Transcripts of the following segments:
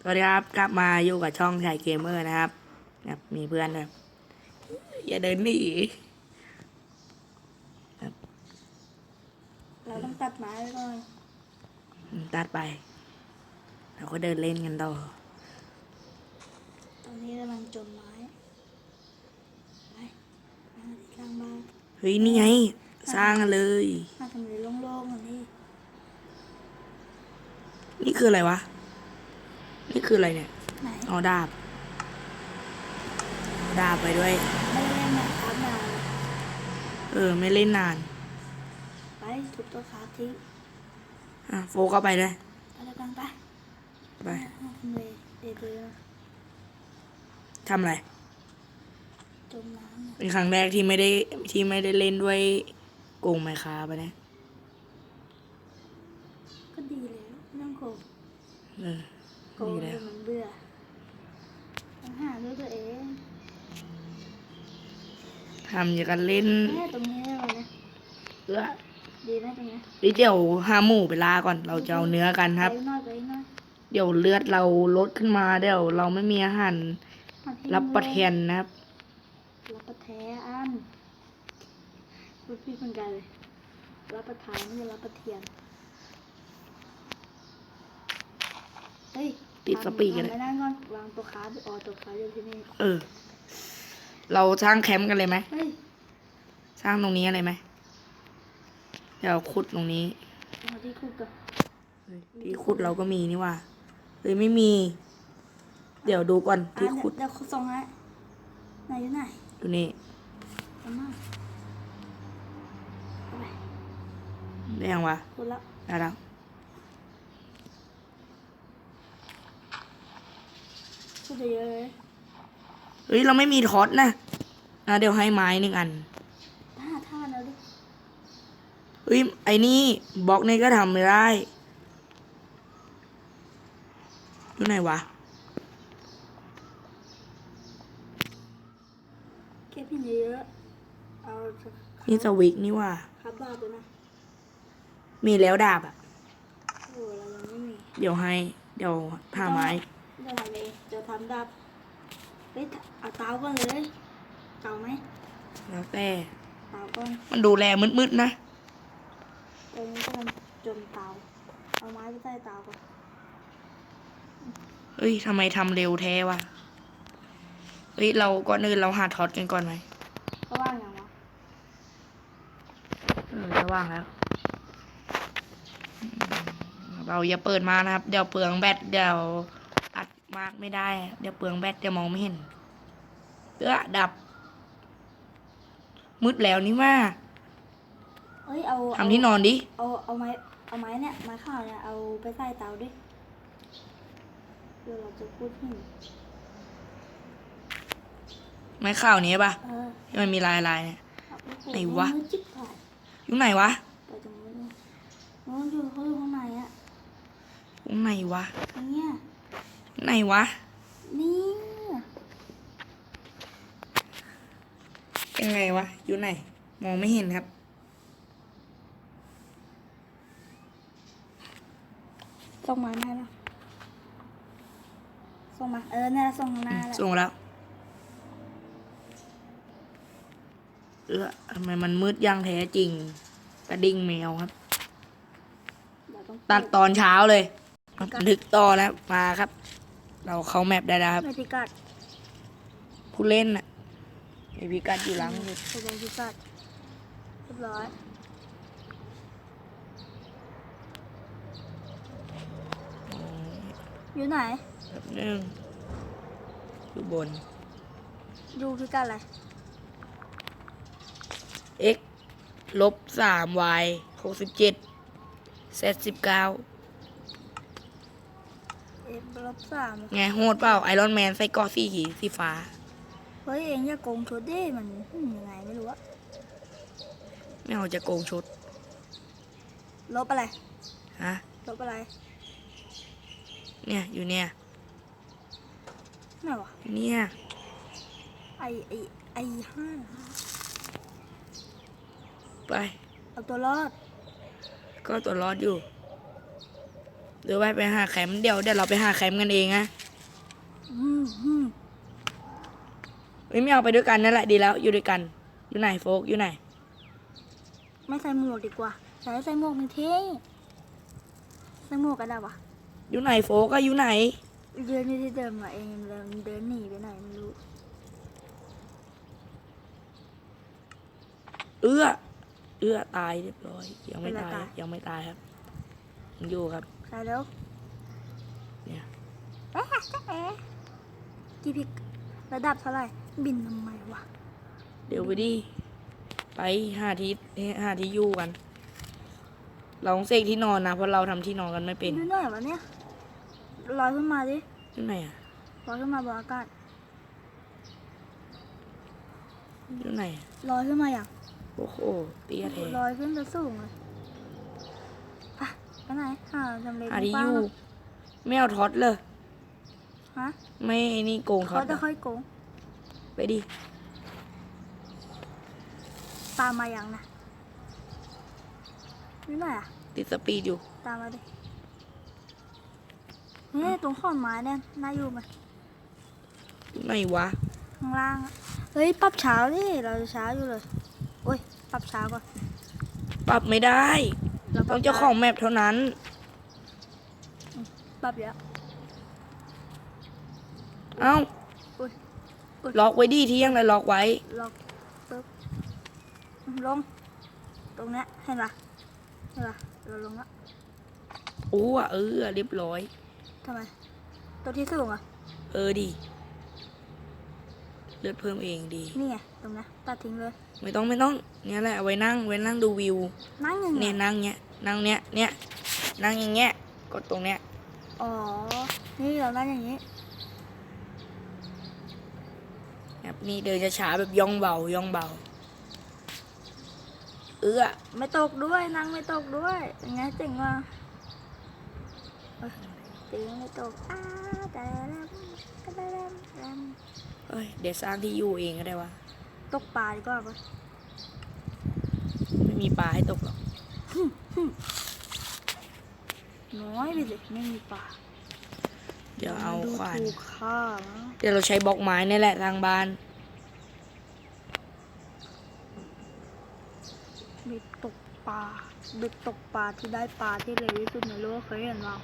สวัสดีครับกลับมาอยู่กับช่องชายเกมเมอร์นะครับครับมีเพื่อนแบบอย่าเดินหนีเราต้องตัดไม้ไว้ก่อนอืมตัดไป เราก็เดินเล่นกันต่อตอนนี้กำลังจมไม้ไปมาที่ข้างบ้านเฮ้ยนี่ไง สร้างกันเลยมาทำเลโล่งๆกว่านี้นี่คืออะไรวะ นี่คืออะไรเนี่ยไหนอ๋อดาบดาบไปด้วย ไม่ได้เล่นนะครับนานเออ ไม่เล่นนาน ไปทุบตัวขาทิ้งอะโฟก็ไปด้วยไปแล้วกันไปไปมาทำเลเดือทำอะไรจมน้ำเนี่ยเป็นครั้งแรกที่ไม่ได้ที่ไม่ได้เล่นด้วยกงไมค้าไปะเนี่ยก็ดีแล้วไม่ต้องโกงเออ โกงดีเลแล้ยวมันเบื่อต้องหาด้วยตัวเองทำอย่างกันเล่นแม่ตรงนี้ได้ไหมนะเอื้อดีไหมตรงนี้เดี๋ยวหาหมูไปลาก่อนเราจะเอาเนื้อกันครับ ไปหน่อยไปหน่อยเดี๋ยวเลือดเราลดขึ้นมาเดี๋ยวเราไม่มีอาหารมาที่รับประเทนนะครับ รับประแทอันพูดพี่คนกันเลยรับประทานไม่ใช่รับประเทียนเฮ้ย ติดสปีกกันทำไม่ได้ก่อนวางตัวค้าอ๋อตัวค้าอยู่ที่นี่เออ เราสร้างแคมป์กันเลยไหม เฮ้ยสร้างตรงนี้อะไรไหม เดี๋ยวขุดตรงนี้มาที่คุกกับเฮ้ยที่ขุดเราก็มีนี่ว่าเฮ้ยไม่มี เดี๋ยวดูก่อนอะที่ขุดเดี๋ยวเขาส่งให้ไหนอยู่ไหนอยู่นี่เอามาเอาไปได้ยังวะคุณละได้แล้ว พูดเยอะๆเลยเฮ้ยเราไม่มีท็อตนะนะเดี๋ยวให้ไม้หนึ่งอันท่าท่าแล้วดิเฮ้ยไอ้นี่บล็อกนี่ก็ทำไม่ได้อยู่ไหนวะเก็บหินเยอะๆเอานี่สวิกนี่ว่าครับดาบเลยนะมีแล้วดาบอะโอ้เรายังไม่มีเดี๋ยวให้ เดี๋ยวหาไม้ จะทำเองจะทำดาบเฮ้ยเอาเตาก่อนเลยเตาไหมแล้วแต่เตาก่อนมันดูแลมืดๆนะตรงนี้ก็มันจมเตาเอาไม้ไปใต้เตาก่อนเฮ้ยทำไมทำเร็วแท้วะเฮ้ยเราก่อนอื่นเราหาท็อตกันก่อนไหมเขาว่างอย่างวะเออจะว่างแล้วอืมเราอย่าเปิดมานะครับ เดี๋ยวเปลืองแบตเดี๋ยวอัด มากไม่ได้ เดี๋ยวเปลืองแบตเดี๋ยวมองไม่เห็นเอื้อดับ มืดแล้วนี่ว่าเอ้ยเอาทำที่นอนดิ เอาเอาไม้เอาไม้เนี่ยไม้ข้าวเนี่ยเอาไปใต้เตาดิเดี๋ยวเราจะพูดหินไม้ข่าวนี้ปะเออที่มันมีลายลายๆเนี่ยเอาไปปลูกไหนวะให้มืดจิ๊บถ่ายอยู่ไหนวะไปตรงนู้นเลยนู้นอยู่เขาอยู่ข้างในอะอยู่ไหนวะเนี่ย ไหนวะ นี่ยังไงวะ อยู่ไหน มองไม่เห็นครับ ส่งมาให้แล้วส่งมา เออเนี่ยส่งข้างหน้าแหละส่งแล้ว เออทำไมมันมืดอยังแท้จริง กระดิ่งแมวครับเดี๋ยวต้องตัดตอนเช้าเลยบันทึกต่อแล้วมาครับ เราเข้าแมปได้แล้วครับไม่พิกัดผู้เล่นน่ะไอพิกัดอยู่หลังสุดแสดงพิกัดเรียบร้อยอยู่ไหนแบบนึงอยู่บน ดูพิกัดอะไร x ลบสาม y หกสิบเจ็ด z สิบเก้าเอ็ม ลบสามไงโหดเปล่าไอรอนแมนใส่เกอสีขีสีฟ้า เฮ้ยเองอย่าโกงชุดดิมันอืมยังไงไม่รู้อะไม่เอาจะโกงชุด ลบอะไรฮะลบอะไร เนี่ยอยู่เนี่ยไหนวะอยู่เนี่ยไอไอไอห้าไป เอาตัวรอด ก็ตัวรอดอยู่ หรือว่าไปหาแคมป์เดี๋ยวเดี๋ยวเราไปหาแคมป์กันเองนะอืมอืมเฮ้ยไม่เอาไปด้วยกันนั่นแหละดีแล้วอยู่ด้วยกัน อยู่ไหนโฟกอยู่ไหน ไม่ใส่หมวกดีกว่าใส่ใส่หมวกมันเท่ใส่หมวกก็ได้วะอยู่ไหนโฟกก็อยู่ไหนเดินอยู่ที่เดิมอะเองเดินเดินหนีไปไหนไม่รู้เอื้อเอื้อตายเรียบร้อย ยังไม่เป็นไรตายตายยังไม่ตายครับยังอยู่ครับ ใส่แล้วเนี่ยเอ๊ะเอ๊ะกี่พิกระดับเท่าไหร่ บินทำไมวะ เดี๋ยวไปดิ ไปหาที่หาที่อยู่กัน เราต้องเสกที่นอนนะ เพราะเราทำที่นอนกันไม่เป็นดูหน่อยวะเนี่ยลอยขึ้นมาดิอยู่ไหนอะลอยขึ้นมาบนอากาศอยู่ไหนอะลอยขึ้นมาอย่างโอ้โหเตี้ยแท้ลอยขึ้นจะสูงเลยไปไปไหนหาทำเลหาที่กว้าองยู่ๆนะไม่เอาท็อตเลย ฮะไม่ไอ้นี่โกงท็อเขาตจะอะค่อยโกงไปดิ ตามมาอย่างนะนี่หน่อยอะ ติดสปีดอยู่ ตามมาดินี่ตรงขอนไม้เนี่ยน่าอยู่ไหมอยู่ไหนวะ ข้างล่างอะเฮ้ยปรับเช้าดิเราจะเช้าอยู่เลยโอ้ยปรับเช้าก่อนปรับไม่ได้ เราปต้รัอบงเจ้าของแมปเท่านั้น ปรับเยอะเอ้าอุ๊ยอุ๊ยล็อกไว้ดีที่ยังเลยล็อกไว้ ล็อกปึ๊บลง ตรงเนี้ยเห็นปะเห็นปะเราลงละโอ้อะเออเรียบร้อยทำไม ตัวที่สูงอะ เออดีเลือดเพิ่มเองดี นี่ไงตรงเนี้ยตัดทิ้งเลย ไม่ต้องไม่ต้องเนี่ยแหละเอาไว้นั่งไว้นั่งดูวิว นั่งยังไงเนี่ยนั่งเนี้ยนั่งเนี้ยเนี่ยนั่งอย่างเงี้ยกดตรงเนี้ย อ๋อ นี่เรานั่งอย่างนี้แบบนี้เดินช้าๆแบบย่องเบาย่องเบา เอื้อไม่ตกด้วยนั่งไม่ตกด้วยเป็นไงเจ๋งว่ะเอ้ยเตียงไม่ตกอ้าแต่แล้วก็ได้แล้วแล้วเอ้ยเดี๋ยวสร้างที่อยู่เองก็ได้วะตกปลาดีกว่าปะไม่มีปลาให้ตกหรอก น้อยไปสิไม่มีปลาเดี๋ยวเอาดูขวานถูกค่านะเดี๋ยวเราใช้บล็อกไม้นี่แหละทางบ้านเบ็ดตกปลาเบ็ดตกปลาที่ได้ปลาที่เร็วที่สุดในโลกเคยเห็นเรา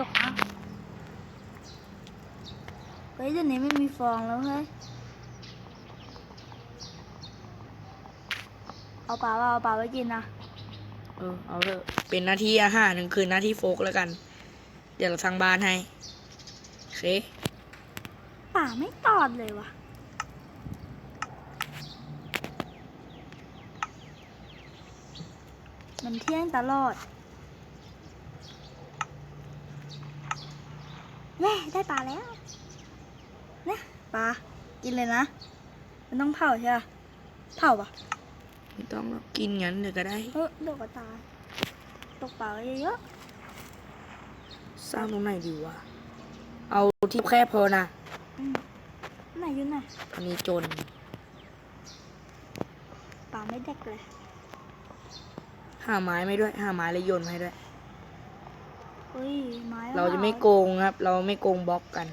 ตกอะเฮ้ยเดี๋ยวนี้ไม่มีฟองแล้วเฮ้ย เอาปลาว่าเอาปลาไว้กินนะเออเอาเถอะเป็นหน้าที่อาหารหนึ่งคืนหน้าที่โฟกแล้วกัน เดี๋ยวเราทางบ้านให้โอเคป่าไม่ตอดเลยวะมันเที่ยงตลอดเย้ได้ปลาแล้วนะปลากินเลยนะ มันต้องเผาใช่ปะเผาปะ ไม่ต้องหรอกกินงั้นเดี๋ยวก็ได้เออโดดกระตายตกปลาไว้เยอะสร้างตรงไหนดีวะเอาที่แคบพอนะๆอืมไหนอยู่ไหนอันนี้จนปลาไม่เด็กเลยหาไม้ไม่ด้วยหาไม้แล้วโยนมาให้ด้วย เฮ้ยไม้เราจะไม่โกงครับ เราไม่โกงบล็อกกัน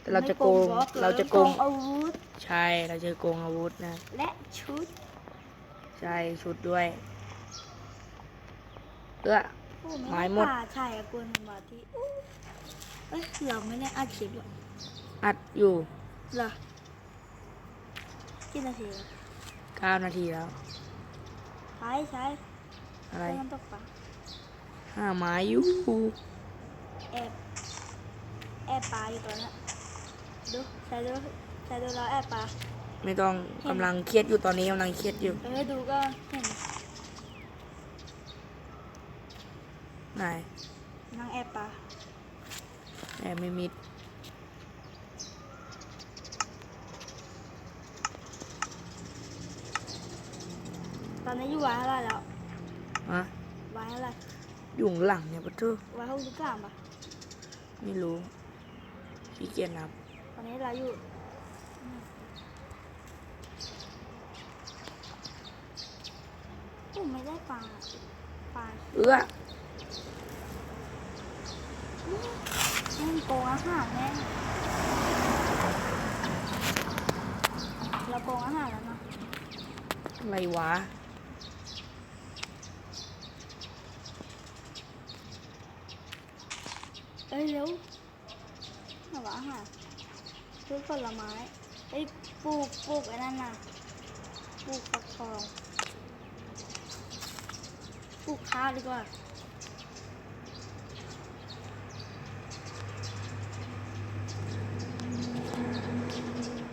แต่เราจะโกงไม่บล็อเราจะโกงอาวุธ ใช่ เราจะโกงอาวุธนะ และชุด ใช่ชุดด้วยเอื้อโอ้ไม้หมด ป่าใช่อะกวนมาที่อู้เอ้ยเราไม่ได้อัดคลิปหรอกอัดอยู่ เหรอกี่นาทีแล้ว9 นาทีแล้ว ใช้ใช้อะไรใช้น้ำตกปลาหาไม้อยู่แอบแอบปลาอยู่ตอนนั้นดูใช้ดูใช้ดูแล้วแอบปลา ไม่ต้องกำลังเครียดอยู่ตอนนี้กำลังเครียดอยู่เออดูก็เห็นไหนนั่งแอบปลาแอบไม่มิดตอนนี้อยู่วันเท่าไหรแล้วฮะวันเท่าไหรอยู่ข้างหลังเนี่ยปะเธอวันหกสิบสามปะไม่รู้ขี้เกียจนับ ตอนนี้เราอยู่ ผมไม่ได้ปลาปลาเอื้อแม่งโกงอาหารแม่งเราโกงอาหารแล้วเนาะอะไรวะ เอ้ยเร็วหาว่าอาหารซื้อผลไม้เอ้ยปลูกปลูกไอ้นั่นน่ะปลูกฟักทอง ข้าวดีกว่า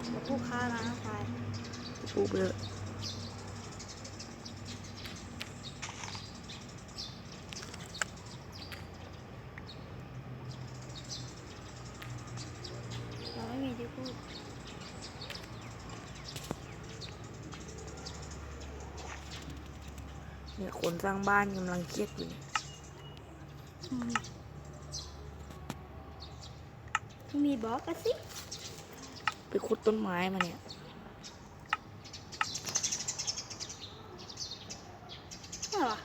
เดี๋ยวปลูกข้าวนะชายปลูกไปเลย เราไม่มีที่พูด เนี่ยคนสร้างบ้านกำลังเครียดอยู่เนี่ยอืมที่มีบล็อกกันสิ ไปขุดต้นไม้มาเนี่ย อะไรวะ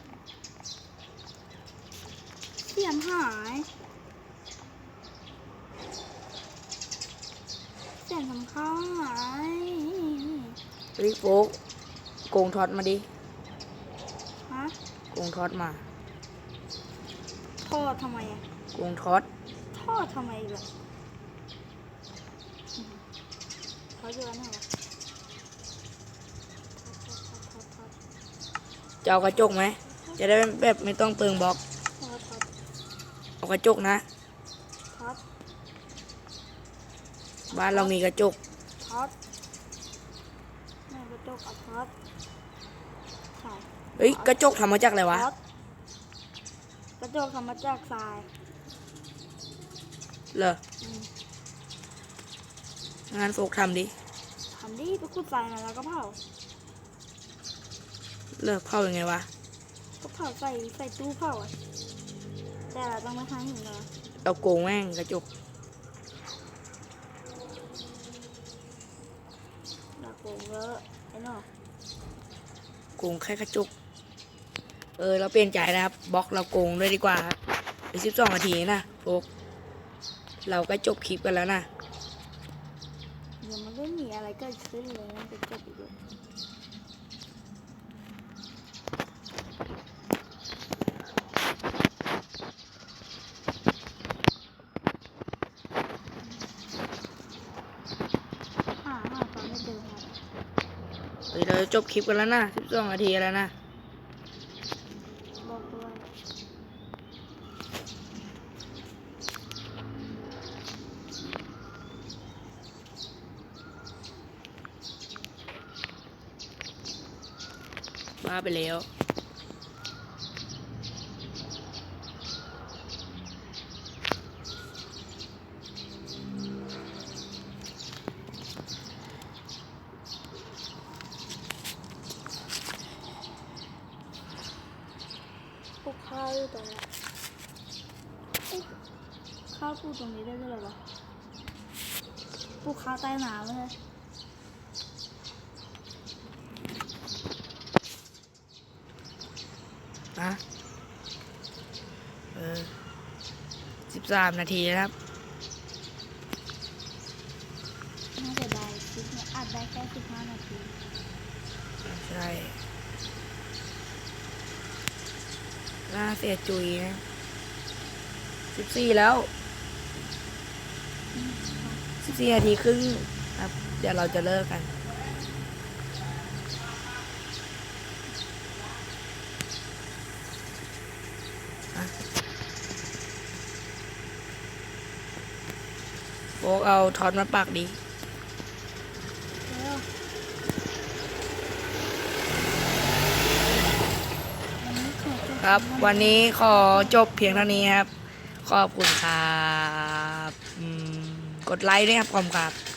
เสียงหายเสียงทำข้าวหายเฮ้ยโฟกโกงทอดมาดิฮะโกงทอดมาทอดทำไมอะโกงทอดทอดทำไมแบบเขาอยู่อันไหนวะทอดทอดทอดทอดจะเอากระจกไหม จะได้แบบไม่ต้องเปลืองบล็อกทอดทอดเอากระจกนะทอดบ้านเรามีกระจกทอดแม่กระจกเอาทอดใช่ เฮ้ยกระจกทำมาจากอะไรวะทอดกระจกทำมาจากทรายเหรออืมงานโฟกทำดิทำดิไปขุดทรายมาแล้วก็เผาเลิกเผายังไงวะ ก็เผาใส่ใส่ตู้เผาอะแต่เราต้องไม่ทำหินนะเอาโกงแม่งกระจกเราโกงเยอะไอ้เนาะโกงแค่กระจก เออเราเปลี่ยนใจนะครับบล็อกเราโกงด้วยดีกว่าครับไปสิบสองนาทีนะโฟกเราก็จบคลิปกันแล้วนะยังไม่ได้มีอะไรเกิดขึ้นเลยมันจะจบอีกแล้วหาหาตอนไม่เจอครับ เฮ้ยเราจะจบคลิปกันแล้วนะสิบสองนาทีแล้วนะ บอกด้วย บ้า ไปแล้ว ปลูกข้าวอยู่ตรงนี้เอ๊ะข้าวปลูกตรงนี้ได้ด้วยเหรอวะปลูกข้าวใต้น้ำเลย นะเออสิบสามนาทีนะครับน่าจะได้คลิปเนี่ยอัดได้แค่สิบห้านาทีใช่น่าเสียจุยนะสิบสี่แล้วสิบสี่นาทีครึ่งครับ เดี๋ยวเราจะเลิกกัน อะโฟก เอาถอนมาปากดีครับ วันนี้ขอจบเพียงเท่านี้ครับ ขอบคุณครับ กดไลค์ด้วยครับขอบคุณครับ